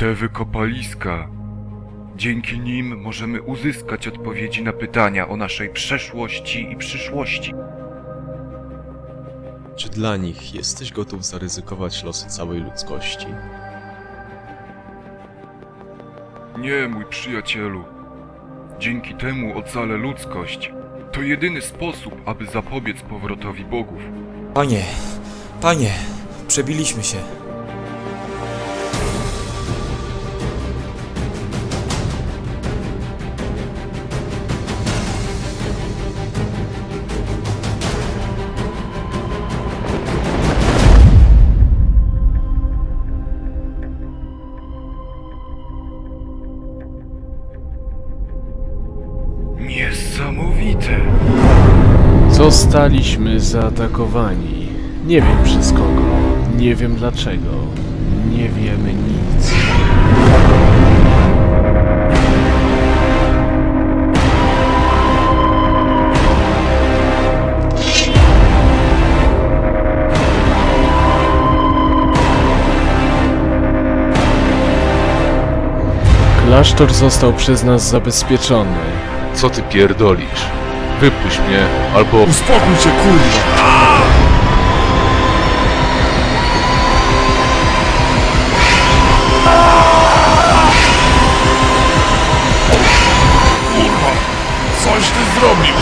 Te wykopaliska. Dzięki nim możemy uzyskać odpowiedzi na pytania o naszej przeszłości i przyszłości. Czy dla nich jesteś gotów zaryzykować losy całej ludzkości? Nie, mój przyjacielu. Dzięki temu ocalę ludzkość. To jedyny sposób, aby zapobiec powrotowi bogów. Panie, panie, przebiliśmy się. Niesamowite! Zostaliśmy zaatakowani. Nie wiem przez kogo, nie wiem dlaczego, nie wiemy nic. Klasztor został przez nas zabezpieczony. Co ty pierdolisz? Wypuść mnie, albo... Uspokój się, kurwa! Coś ty zrobił!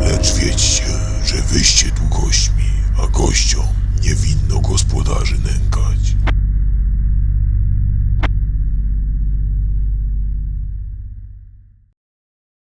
Lecz wiedzcie, że wyście tu gośćmi, a gościom nie winno господарженим.